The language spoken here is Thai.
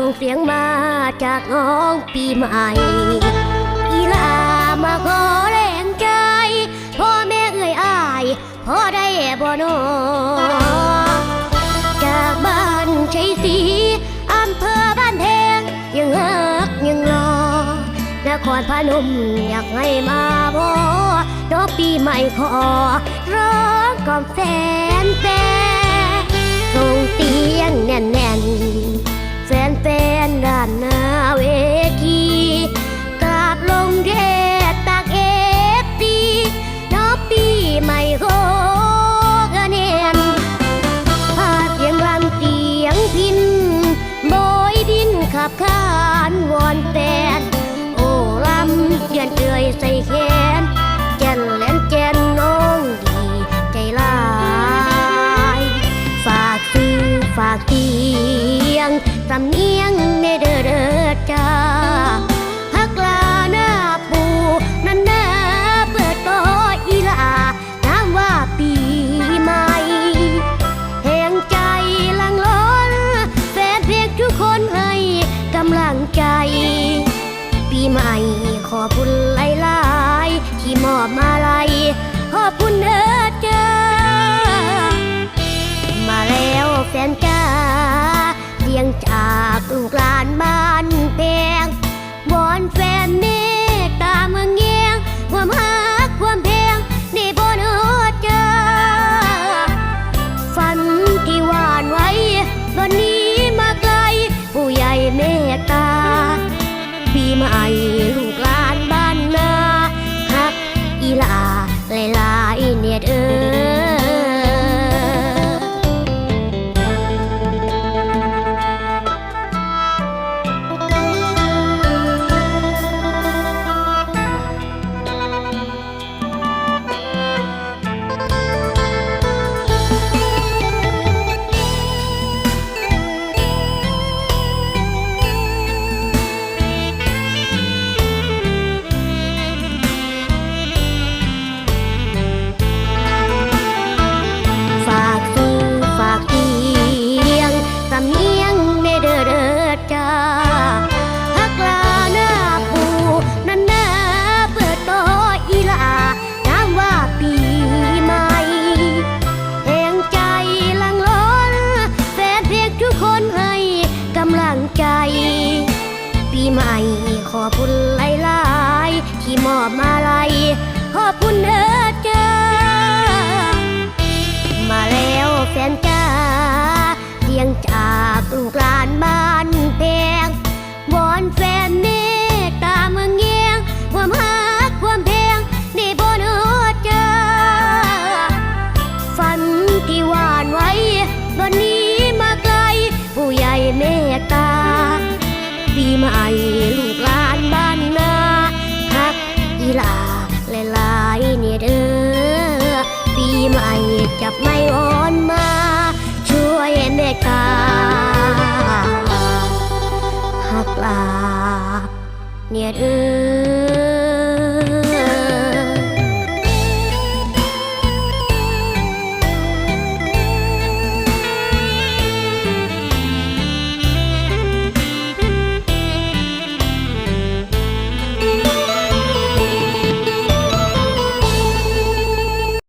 องปีใหม่ อีลามาขอแรงใจ พ่อแม่เอ่ยอายพ่อได้บ่นอจากบ้านชัยศรีอำเภอบ้านแพงยังฮักยังรอนครพนมอยากให้มาบ่น้องปีใหม่ขอ ร้องกล่อมแฟนแฟนส่งเตียงแน่นๆแฟ ดิ ใหม่ขอบ ที่มอบมาลัยขอบคุณเด้อจ้ามาแล้วแฟนจ้าเสียงจากลูกหลานบ้านแพงวอนแฟนเมตตาเมืองเงียงความฮักความเพงได้บนหัวใจฝันที่หวานไว้วันนี้มาไกล ผู้ใหญ่เมตตาปีใหม่ หลายเนี่ยเด้อปีใหม่จับไม่อ่อนมา ช่วยแม่ตาฮักลาเนี่ยเด้อ